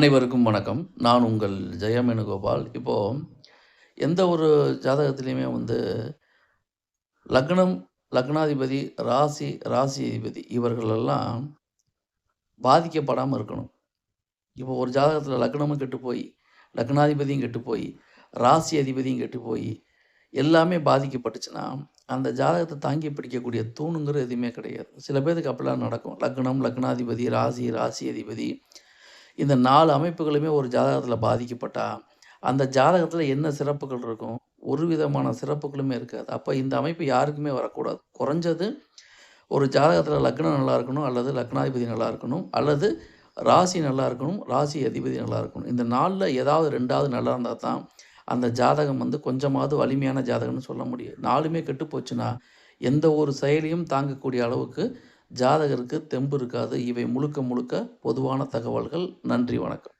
அனைவருக்கும் வணக்கம். நான் உங்கள் ஜெயமேனுகோபால் இப்போது எந்த ஒரு ஜாதகத்துலேயுமே வந்து லக்னம் லக்னாதிபதி ராசி ராசி அதிபதி இவர்களெல்லாம் பாதிக்கப்படாமல் இருக்கணும். இப்போ ஒரு ஜாதகத்தில் லக்னமும் கெட்டு போய் லக்னாதிபதியும் கெட்டு போய் ராசி அதிபதியும் கெட்டு போய் எல்லாமே பாதிக்கப்பட்டுச்சுன்னா அந்த ஜாதகத்தை தாங்கி பிடிக்கக்கூடிய தூணுங்கிற எதுவுமே கிடையாது. சில பேருக்கு அப்படிலாம் நடக்கும். லக்னம் லக்னாதிபதி ராசி ராசி அதிபதி இந்த நாலு அமைப்புகளுமே ஒரு ஜாதகத்தில் பாதிக்கப்பட்டால் அந்த ஜாதகத்தில் என்ன சிறப்புகள் இருக்கும்? ஒரு விதமான சிறப்புகளுமே இருக்காது. அப்போ இந்த அமைப்பு யாருக்குமே வரக்கூடாது. குறைஞ்சது ஒரு ஜாதகத்தில் லக்னம் நல்லா இருக்கணும் அல்லது லக்னாதிபதி நல்லா இருக்கணும் அல்லது ராசி நல்லா இருக்கணும் ராசி அதிபதி நல்லா இருக்கணும். இந்த நாளில் ஏதாவது ரெண்டாவது நல்லா இருந்தால் தான் அந்த ஜாதகம் வந்து கொஞ்சமாவது வலிமையான ஜாதகம்னு சொல்ல முடியும். நாலுமே கெட்டு போச்சுன்னா எந்த ஒரு செயலையும் தாங்கக்கூடிய அளவுக்கு ஜாதகருக்கு தெம்பு இருக்காது. இவை முழுக்க முழுக்க பொதுவான தகவல்கள். நன்றி வணக்கம்.